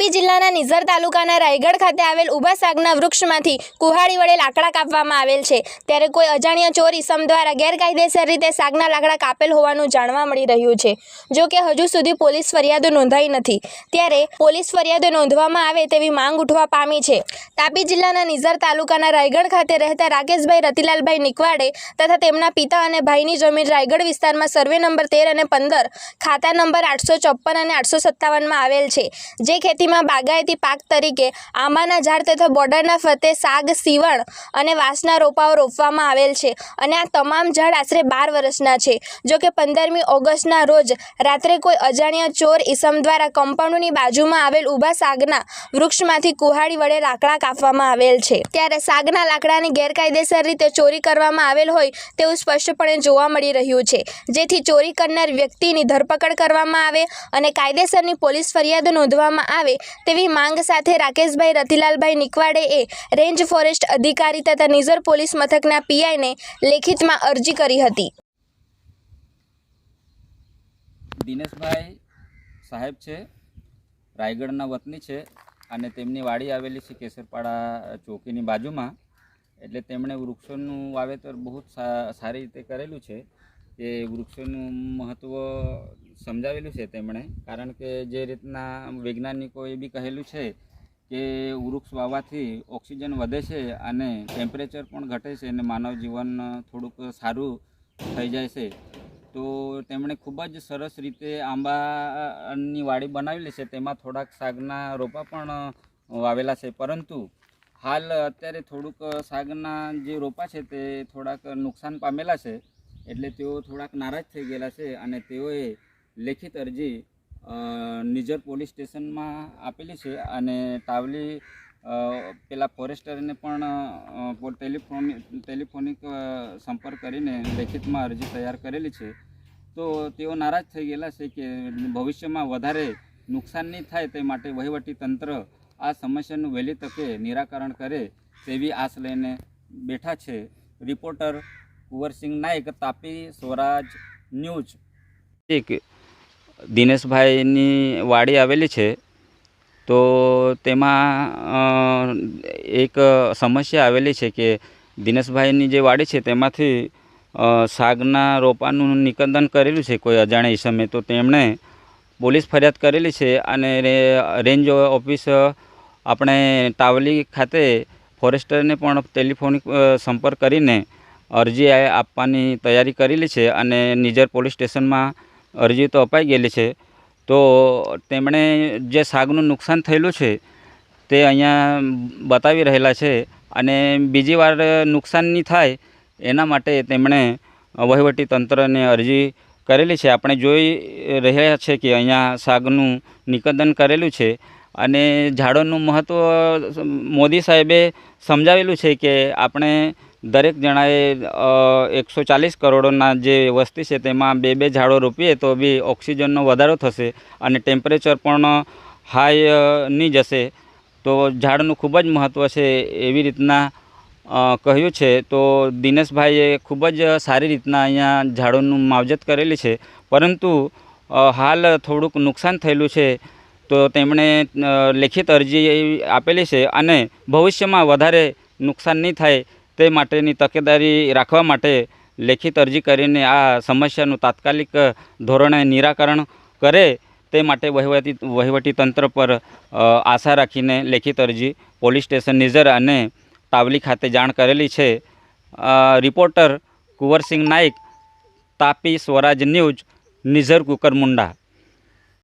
તાપી જિલ્લાના નિઝર તાલુકાના રાયગઢ ખાતે આવેલ ઊભા સાગના વૃક્ષમાંથી કુહાડી વડે લાકડા કાપવામાં આવેલ છે. ત્યારે કોઈ અજાણ્યા ચોર ઇસમ દ્વારા ગેરકાયદેસર રીતે સાગના લાકડા કાપેલ હોવાનું જાણવા મળી રહ્યું છે. જો કે હજુ સુધી પોલીસ ફરિયાદો નોંધાઈ નથી. ત્યારે પોલીસ ફરિયાદો નોંધવામાં આવે તેવી માંગ ઉઠવા પામી છે. તાપી જિલ્લાના નિઝર તાલુકાના રાયગઢ ખાતે રહેતા રાકેશભાઈ રતિલાલભાઈ નિકવાડે તથા તેમના પિતા અને ભાઈની જમીન રાયગઢ વિસ્તારમાં સર્વે નંબર તેર અને પંદર ખાતા નંબર આઠસો ચોપ્પન અને આઠસો સત્તાવનમાં આવેલ છે. જે ખેતીમાં બાગાયતી પાક તરીકે આંબાના ઝાડ તથા બોર્ડરના ફરતે શાક સીવણ અને વાંસના રોપાઓ રોપવામાં આવેલ છે અને આ તમામ ઝાડ આશરે બાર વર્ષના છે. જો કે પંદરમી ઓગસ્ટના રોજ રાત્રે કોઈ અજાણ્યા ચોર ઈસમ દ્વારા કમ્પાઉન્ડની બાજુમાં આવેલ ઊભા શાકના વૃક્ષમાંથી કુહાડી વડે લાકડા કાપવામાં આવેલ છે. ત્યારે શાકના લાકડાની ગેરકાયદેસર રીતે ચોરી કરવામાં આવેલ હોય તેવું સ્પષ્ટપણે જોવા મળી રહ્યું છે. જેથી ચોરી કરનાર વ્યક્તિની ધરપકડ કરવામાં આવે અને કાયદેસરની પોલીસ ફરિયાદ નોંધવામાં આવે તેવી માંગ સાથે રાકેશભાઈ રતિલાલભાઈ નિકવાડેએ રેન્જ ફોરેસ્ટ અધિકારી તથા નિઝર પોલીસ મથકના પીઆઈને લેખિતમાં અરજી કરી હતી. દિનેશભાઈ સાહેબ છે, રાયગઢના વતની છે અને તેમની વાડી આવેલી છે કેસરપાડા ચોકીની બાજુમાં. એટલે તેમણે વૃક્ષોનું વાવેતર બહુ સારી રીતે કરેલું છે. કે વૃક્ષોનું મહત્ત્વ સમજાવેલું છે તેમણે. કારણ કે જે રીતના વૈજ્ઞાનિકોએ બી કહેલું છે કે વૃક્ષ વાવવાથી ઓક્સિજન વધે છે અને ટેમ્પરેચર પણ ઘટે છે અને માનવ જીવન થોડુંક સારું થઈ જાય છે. તો તેમણે ખૂબ જ સરસ રીતે આંબાની વાડી બનાવેલી છે. તેમાં થોડાક શાકના રોપા પણ વાવેલા છે. પરંતુ હાલ અત્યારે થોડુંક શાકના જે રોપા છે તે થોડાક નુકસાન પામેલા છે. એટલે તેઓ થોડાક નારાજ થઈ ગયેલા છે અને તેઓએ લેખિત અરજી નિજર પોલીસ સ્ટેશનમાં આપેલી છે અને તાવલી પેલા ફોરેસ્ટરને પણ ટેલિફોનિક ટેલિફોનિક સંપર્ક કરીને લેખિતમાં અરજી તૈયાર કરેલી છે. તો તેઓ નારાજ થઈ ગયેલા છે કે ભવિષ્યમાં વધારે નુકસાન નહીં થાય તે માટે વહીવટી તંત્ર આ સમસ્યાનું વહેલી તકે નિરાકરણ કરે તેવી આશ લઈને બેઠા છે. Reporter Kunwarsinh Nayak, Tapi Swaraj news. એક દિનેશભાઈની વાડી આવેલી છે, તો તેમાં એક સમસ્યા આવેલી છે કે દિનેશભાઈની જે વાડી છે તેમાંથી શાકના રોપાનું નિકંદન કરેલું છે કોઈ અજાણ્યા ઈસમે, તો તેમણે પોલીસ ફરિયાદ કરેલી છે અને રેન્જ ઓફિસ, આપણે તાવલી ખાતે ફોરેસ્ટરને પણ ટેલિફોનિક સંપર્ક કરીને અરજી આપવાની તૈયારી કરેલી છે અને નિઝર પોલીસ સ્ટેશનમાં અરજી તો અપાઈ ગયેલી છે. તો તેમણે જે શાકનું નુકસાન થયેલું છે તે અહીંયા બતાવી રહેલા છે અને બીજી વાર નુકસાન નહીં થાય એના માટે તેમણે વહીવટી તંત્રને અરજી કરેલી છે. આપણે જોઈ રહ્યા છે કે અહીંયા શાકનું નિકંદન કરેલું છે અને ઝાડોનું મહત્ત્વ મોદી સાહેબે સમજાવેલું છે કે આપણે દરેક જણાએ એકસો ચાલીસ કરોડોના જે વસ્તી છે તેમાં બે બે ઝાડો રોપીએ તો બી ઓક્સિજનનો વધારો થશે અને ટેમ્પરેચર પણ હાઈ નહીં જશે. તો ઝાડનું ખૂબ જ મહત્ત્વ છે એવી રીતના કહ્યું છે. તો દિનેશભાઈએ ખૂબ જ સારી રીતના અહીંયા ઝાડોનું માવજત કરેલી છે. પરંતુ હાલ થોડુંક નુકસાન થયેલું છે. તો તેમણે લેખિત અરજી આપેલી છે અને ભવિષ્યમાં વધારે નુકસાન નહીં થાય તે માટેની તકેદારી રાખવા માટે લેખિત અરજી કરીને આ સમસ્યાનું તાત્કાલિક ધોરણે નિરાકરણ કરે તે માટે વહીવટી વહીવટી તંત્ર પર આશા રાખીને લેખિત અરજી પોલીસ સ્ટેશન નિઝર અને તાવલી ખાતે જાણ કરેલી છે. Reporter Kunwarsinh Naik Tapi Swaraj news, Nizar Kukarmunda.